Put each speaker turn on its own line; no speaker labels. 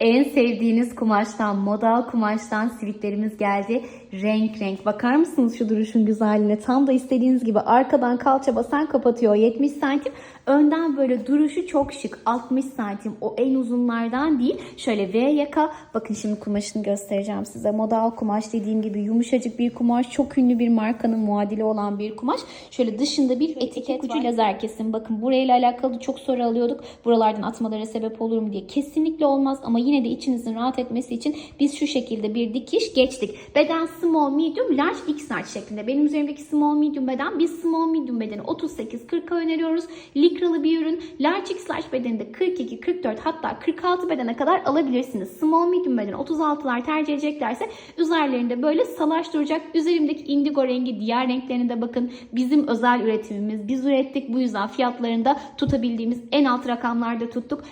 En sevdiğiniz kumaştan, modal kumaştan sivitlerimiz geldi. Renk renk. Bakar mısınız şu duruşun güzelliğine? Tam da istediğiniz gibi arkadan kalça basen kapatıyor 70 santim. Önden böyle duruşu çok şık. 60 santim. O en uzunlardan değil. Şöyle V yaka. Bakın şimdi kumaşını göstereceğim size. Modal kumaş dediğim gibi yumuşacık bir kumaş. Çok ünlü bir markanın muadili olan bir kumaş. Şöyle dışında bir etiket ucu lazer kesim. Bakın burayla alakalı çok soru alıyorduk. Buralardan atmalara sebep olur mu diye. Kesinlikle olmaz ama yine de içinizin rahat etmesi için biz şu şekilde bir dikiş geçtik. Beden small, medium, large, XL şeklinde. Benim üzerimdeki small, medium beden. Biz small, medium bedeni 38-40'a öneriyoruz. Likralı bir ürün. Large, XL bedeni de 42, 44 hatta 46 bedene kadar alabilirsiniz. Small, medium bedeni 36'lar tercih edeceklerse üzerlerinde böyle salaş duracak. Üzerimdeki indigo rengi diğer renklerine de bakın. Bizim özel üretimimiz. Biz ürettik. Bu yüzden fiyatlarında tutabildiğimiz en alt rakamlarda tuttuk.